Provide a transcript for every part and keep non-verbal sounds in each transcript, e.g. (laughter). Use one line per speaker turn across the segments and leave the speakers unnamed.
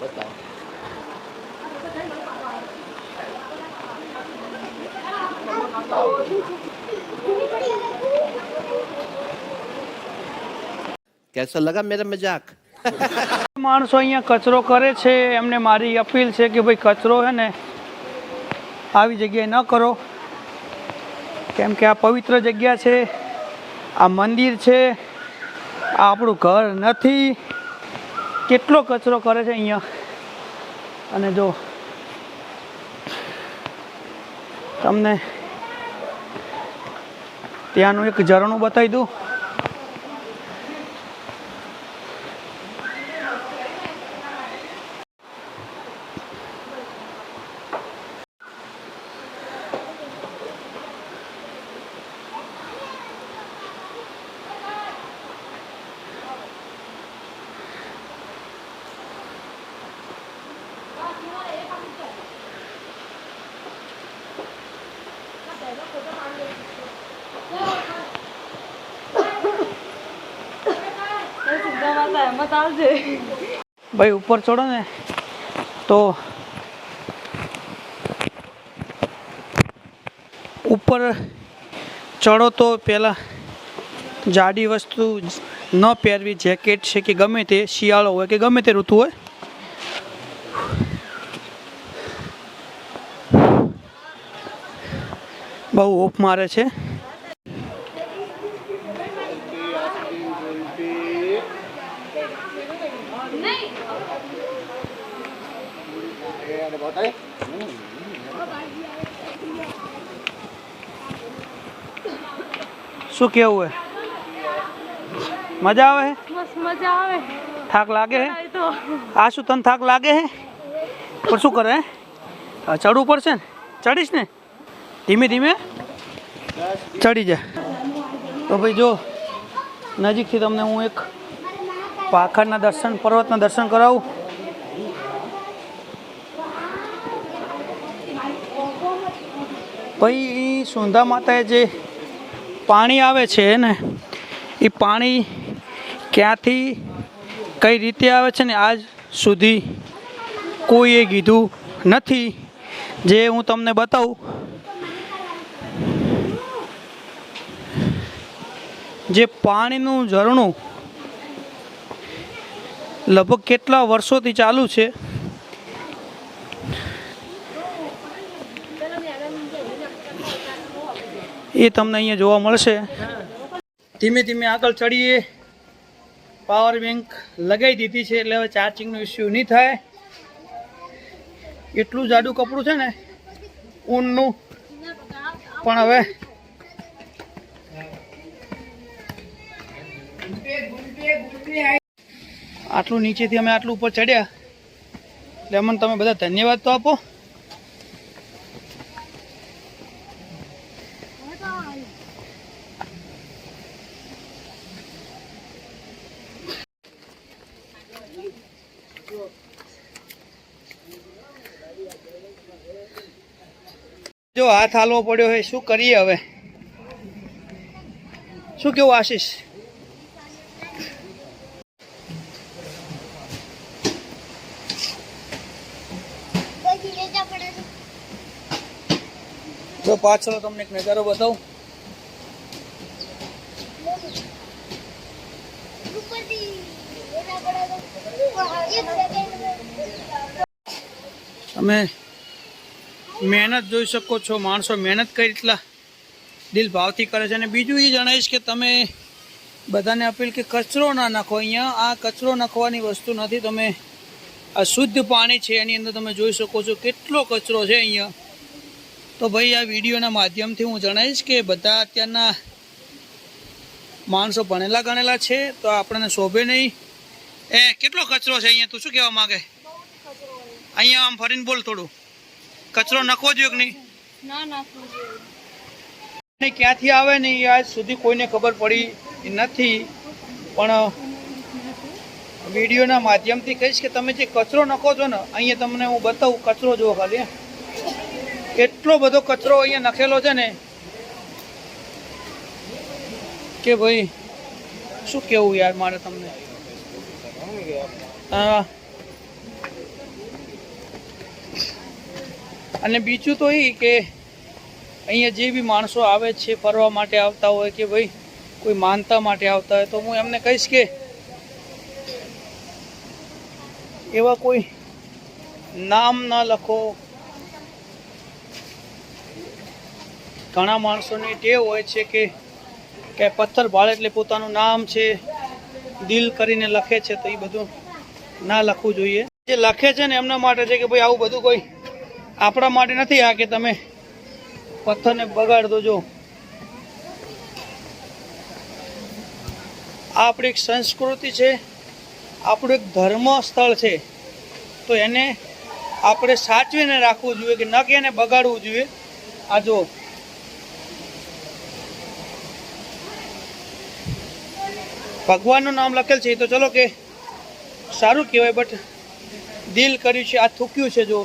બતાવો. કેસો લગા મેરા મજાક. (laughs)
માણસો અહીંયા કચરો કરે છે, એમને મારી અપીલ છે કે ભાઈ કચરો હે ને આવી જગ્યાએ ન કરો. કેમ કે આ પવિત્ર જગ્યા છે, આ મંદિર છે, આ આપણું ઘર નથી. કેટલો કચરો કરે છે અહીંયા? અને જો તમને ત્યાંનું એક ઝરણું બતાવી દઉં. ભાઈ, ઉપર ચડો ને. તો ઉપર ચડો તો પહેલાં જાડી વસ્તુ ન પહેરવી, જેકેટ છે કે ગમે તે, શિયાળો હોય કે ગમે તે ઋતુ હોય. બહુ ઓફ મારે છે. શું કેવું હે? મજા આવે હે?
બસ મજા આવે.
થાક લાગે હે?
તો.
આ શું તને થાક લાગે હે? પણ શું કરે હે? ચડવું પડશે ને? ચડીશ ને? ધીમે ધીમે? ચડી જા. તો ભાઈ જો નજીકથી તમને હું એક પાખરના દર્શન પર્વતના દર્શન કરાવું. ભાઈ સુંધા માતાએ જે પાણી આવે છે ને, એ પાણી ક્યાંથી, કઈ રીતે આવે છે ને, આજ સુધી કોઈએ કીધું નથી. જે હું તમને બતાવું, જે પાણીનું ઝરણું લગભગ કેટલા વર્ષોથી ચાલુ છે એ તમને અહીંયા જોવા મળશે. ધીમે ધીમે આગળ ચડીએ. પાવર બેંક લગાવી દીધી છે એટલે હવે ચાર્જિંગનો ઇસ્યુ નહીં થાય. એટલું જાડું કપડું છે ને, ઊનનું. પણ હવે આટલું નીચેથી અમે આટલું ઉપર ચડ્યા. એટલે અમને તમે બધા ધન્યવાદ તો આપો. જો હાથ હાલવો પડ્યો હોય, શું કરીએ હવે? શું કેવું આશીષ? જો પાછળ તમને એક નજારો બતાવું. તમે મહેનત જોઈ શકો છો માણસો મહેનત કઈ રીતના દિલ ભાવથી કરે છે. અને બીજું એ જણાવીશ કે તમે બધાને અપીલ કે કચરો ના નાખો. અહીંયા આ કચરો નાખવાની વસ્તુ નથી. તમે આ શુદ્ધ પાણી છે એની અંદર તમે જોઈ શકો છો કેટલો કચરો છે અહીંયા. તો ભાઈ આ વિડીયોના માધ્યમથી હું જણાવીશ કે બધા અત્યારના માણસો ભણેલા ગણેલા છે તો આપણને શોભે નહીં. એ કેટલો કચરો છે અહીંયા? તું શું કહેવા માંગે? અહીંયા આમ ફરીને બોલ થોડું. કચરો નાખવો જોઈએ કે નહીં?
ના ના
ને ક્યાંથી આવે ને એ આજ સુધી કોઈને ખબર પડી નથી. પણ વિડીયોના માધ્યમથી કહીશ કે તમે જે કચરો નખો છો ને અહીંયા તમને હું બતાવું કચરો જુઓ ખાલી. એટલો બધો કચરો અહીંયા નાખેલો છે ને. કે ભાઈ શું કેવું યાર મારે તમને? હા. અને બીજું તો એ કે અહીંયા જે બી માણસો આવે છે, ફરવા માટે આવતા હોય કે ભાઈ કોઈ માનતા માટે આવતા હોય, તો હું એમને કહીશ કે એવા કોઈ નામ ના લખો. ઘણા માણસોની ટેવ હોય છે કે કે પથ્થર ભાળે એટલે પોતાનું નામ છે, દિલ કરીને લખે છે, તો એ બધું ના લખવું જોઈએ. જે લખે છે ને એમના માટે છે કે ભાઈ આવું બધું કોઈ આપણા માટે નથી આ કે તમે પથ્થરને બગાડ દો જો. આ આપણી એક સંસ્કૃતિ છે, આપણું એક ધર્મ સ્થળ છે. તો એને આપણે સાચવીને રાખવું જોઈએ કે ન કે એને બગાડવું જોઈએ. આ જો ભગવાનનું નામ લખેલ છે, એ તો ચલો કે સારું કહેવાય, બટ દિલ કર્યું છે, આ થૂક્યું છે જો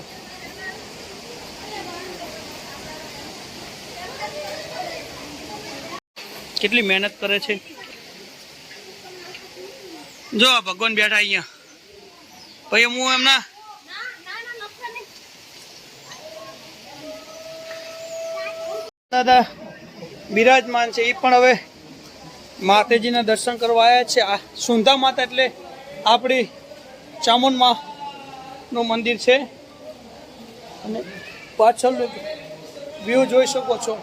કેટલી મહેનત કરે છે? જો ભગવાન બેઠા અહીંયા. પછી હું એમના દાદા, બિરાજમાન છે, એ પણ હવે માતાજીના દર્શન કરવા આવ્યા છે. આ સુંધા માતા એટલે આપણી ચામુંડમાં નું મંદિર છે. અને પાછળ વ્યૂ જોઈ શકો છો.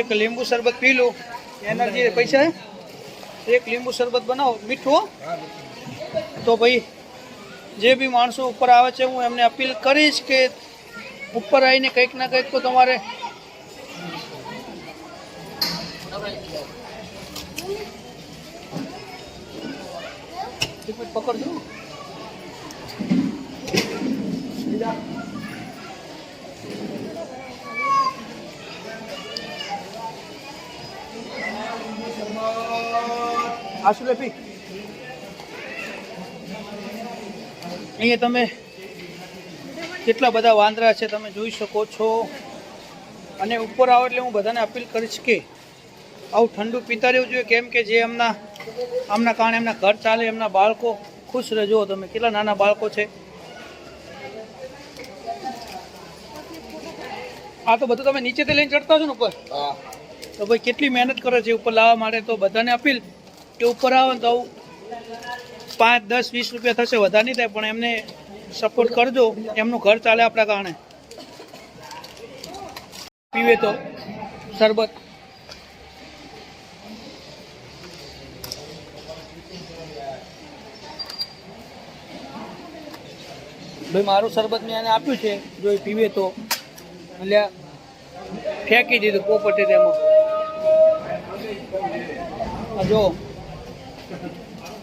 એક લીંબુ શરબત પી લો. એનર્જી પૈસા એક લીંબુ શરબત બનાવો મીઠું તો ભાઈ જે બી માણસો ઉપર આવે છે હું એમને અપીલ કરીશ કે ઉપર આવીને કંઈક ના કંઈક તો તમારે પકડજો. આશુ લેપી અહીંયા તમે કેટલા બધા વાંદરા છે તમે જોઈ શકો છો. અને ઉપર આવો એટલે હું બધાને અપીલ કરીશ કે આવું ઠંડુ પીતા રહેવું જોઈએ. કેમ કે જે એમના આમના કારણે એમના ઘર ચાલે એમના બાળકો ખુશ રહેજો. તમે કેટલા નાના બાળકો છે. આ તો બધું તમે નીચેથી લઈને ચડતા છો ને ઉપર? તો ભાઈ કેટલી મહેનત કરે છે ઉપર લાવવા માટે. તો બધાને અપીલ કે ઉપર આવે ને તો પાંચ, દસ, વીસ રૂપિયા થશે, વધારે નહીં થાય, પણ એમને સપોર્ટ કરજો. એમનું ઘર ચાલે આપણા કારણે. પીવે તો શરબત. ભાઈ, મારું શરબત મેં એને આપ્યું છે. જો એ પીવે તો. એટલે ફેંકી દીધું પોપટે તેમાં. જો.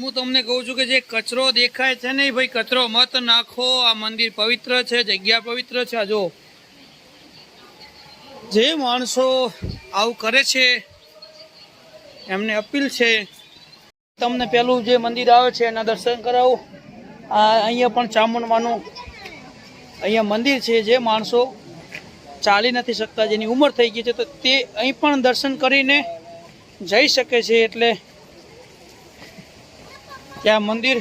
હું તમને કહું છું કે જે કચરો દેખાય છે ને ભાઈ કચરો મત નાખો. આ મંદિર પવિત્ર છે, જગ્યા પવિત્ર છે, આ જો જે માણસો આવું કરે છે, એમને અપીલ છે, તમને પેલું જે મંદિર આવે છે, એના દર્શન કરાવો. આ અહીંયા પણ ચામુંડવાનું અહીંયા મંદિર છે, જે માણસો ચાલી નથી શકતા, જેની ઉંમર થઈ ગઈ છે, તો તે અહીં પણ દર્શન કરીને જઈ શકે છે, એટલે ત્યાં મંદિર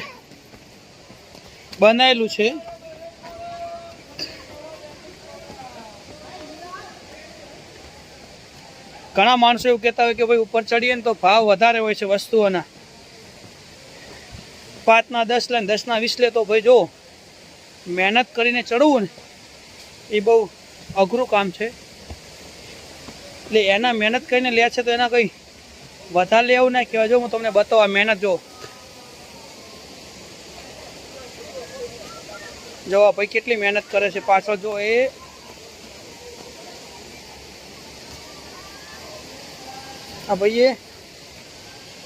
બનાવેલું છે. ઘણા માણસો એવું કહેતા હોય કે ભાઈ ઉપર ચડીએ ને તો ભાવ વધારે હોય છે વસ્તુઓના. પાંચના દસ લે દસના વીસ લે તો ભાઈ જો, મહેનત કરીને ચડવું ને, એ બહુ અઘરું કામ છે. એટલે એના મહેનત કરીને લે છે તો એના કંઈ વધારે લેવું ના કહેવાય. જો હું તમને બતાવવા મહેનત જો જો આ ભાઈ કેટલી મહેનત કરે છે પાછળ જો એ આ ભાઈએ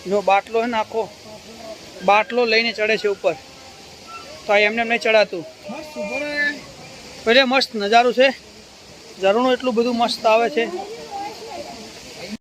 જો બાટલો છે ને આખો બાટલો લઈને ચડે છે ઉપર. તો આ એમને એમ નહીં ચડાતું. એટલે મસ્ત નજારું છે. ઝરણું એટલું બધું મસ્ત આવે છે.